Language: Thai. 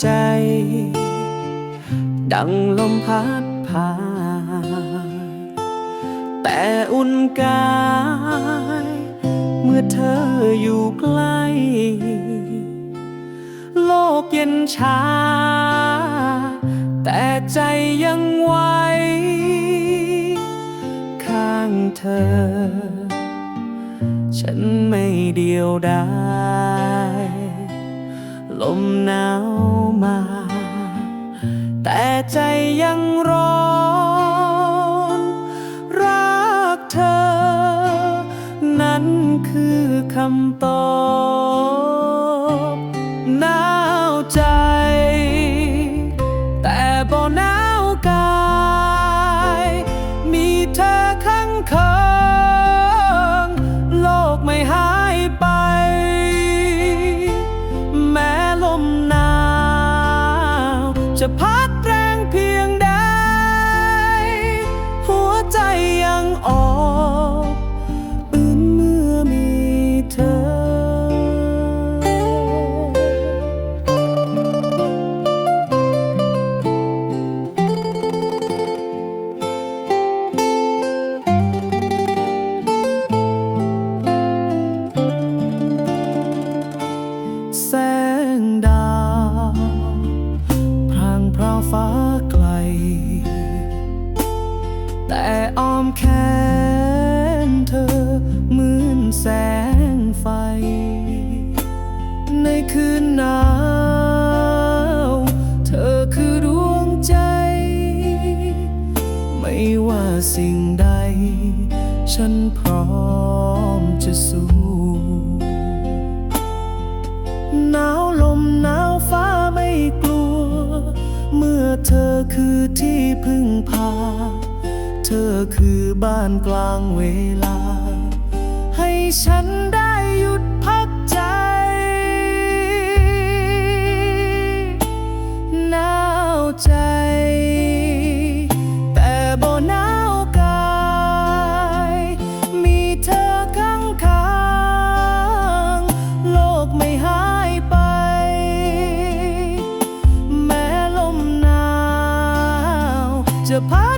ใจ ดังลมพัดพาน แต่อุ่นกาย เมื่อเธออยู่ใกล้ โลกเย็นชา แต่ใจยังไวข้างเธอ ฉันไม่เดียวดาย ลมหนาวมา แต่ใจยังร้อน รักเธอ นั้นคือคำตอบ อ้อมแขนเธอเหมือนแสงไฟ ในคืนหนาว เธอคือดวงใจ ไม่ว่าสิ่งใด ฉันพร้อมจะสู้หนาวลมหนาวฟ้าไม่กลัว เมื่อเธอคือที่พึ่งพา เธอคือบ้านกลางเวลา ให้ฉันได้หยุดพักใจ หนาวใจ แต่บ่าวกาย มีเธอข้างข้างโลกไม่หายไป แม้ลมหนาว จะพัด